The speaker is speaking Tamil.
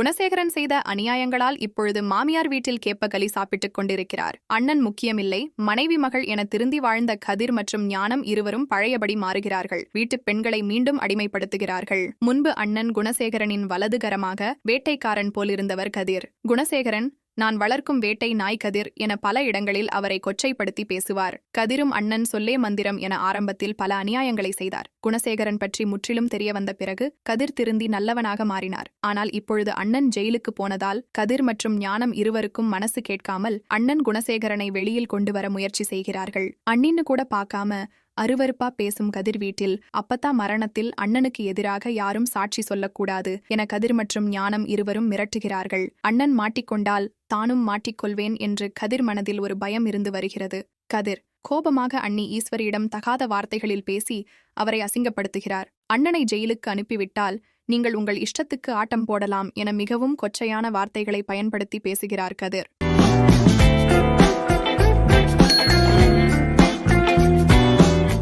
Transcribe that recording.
குணசேகரன் செய்த அநியாயங்களால் இப்பொழுது மாமியார் வீட்டில் கேப்பகளி சாப்பிட்டுக் கொண்டிருக்கிறார். அண்ணன் முக்கியமில்லை மனைவி மகள் என திருந்தி வாழ்ந்த கதிர் மற்றும் ஞானம் இருவரும் பழையபடி மாறுகிறார்கள். வீட்டுப் பெண்களை மீண்டும் அடிமைப்படுத்துகிறார்கள். முன்பு அண்ணன் குணசேகரனின் வலதுகரமாக வேட்டைக்காரன் போலிருந்தவர் கதிர். குணசேகரன் நான் வளர்க்கும் வேட்டை நாய் கதிர் என பல இடங்களில் அவரை கொச்சைப்படுத்தி பேசுவார். கதிரும் அண்ணன் சொல்லே மந்திரம் என ஆரம்பத்தில் பல அநியாயங்களை செய்தார். குணசேகரன் பற்றி முற்றிலும் தெரிய வந்த பிறகு கதிர் திருந்தி நல்லவனாக மாறினார். ஆனால் இப்பொழுது அண்ணன் ஜெயிலுக்கு போனதால் கதிர் மற்றும் ஞானம் இருவருக்கும் மனசு கேட்காமல் அண்ணன் குணசேகரனை வெளியில் கொண்டு வர முயற்சி செய்கிறார்கள். அண்ணின்னு கூட பார்க்காம அருவருப்பா பேசும் கதிர் வீட்டில் அப்பத்தா மரணத்தில் அண்ணனுக்கு எதிராக யாரும் சாட்சி சொல்லக்கூடாது என கதிர் மற்றும் ஞானம் இருவரும் மிரட்டுகிறார்கள். அண்ணன் மாட்டிக்கொண்டால் தானும் மாட்டிக்கொள்வேன் என்று கதிர் மனதில் ஒரு பயம் இருந்து வருகிறது. கதிர் கோபமாக அண்ணி ஈஸ்வரியிடம் தகாத வார்த்தைகளில் பேசி அவரை அசிங்கப்படுத்துகிறார். அண்ணனை ஜெயிலுக்கு அனுப்பிவிட்டால் நீங்கள் உங்கள் இஷ்டத்துக்கு ஆட்டம் போடலாம் என மிகவும் கொச்சையான வார்த்தைகளை பயன்படுத்தி பேசுகிறார் கதிர்.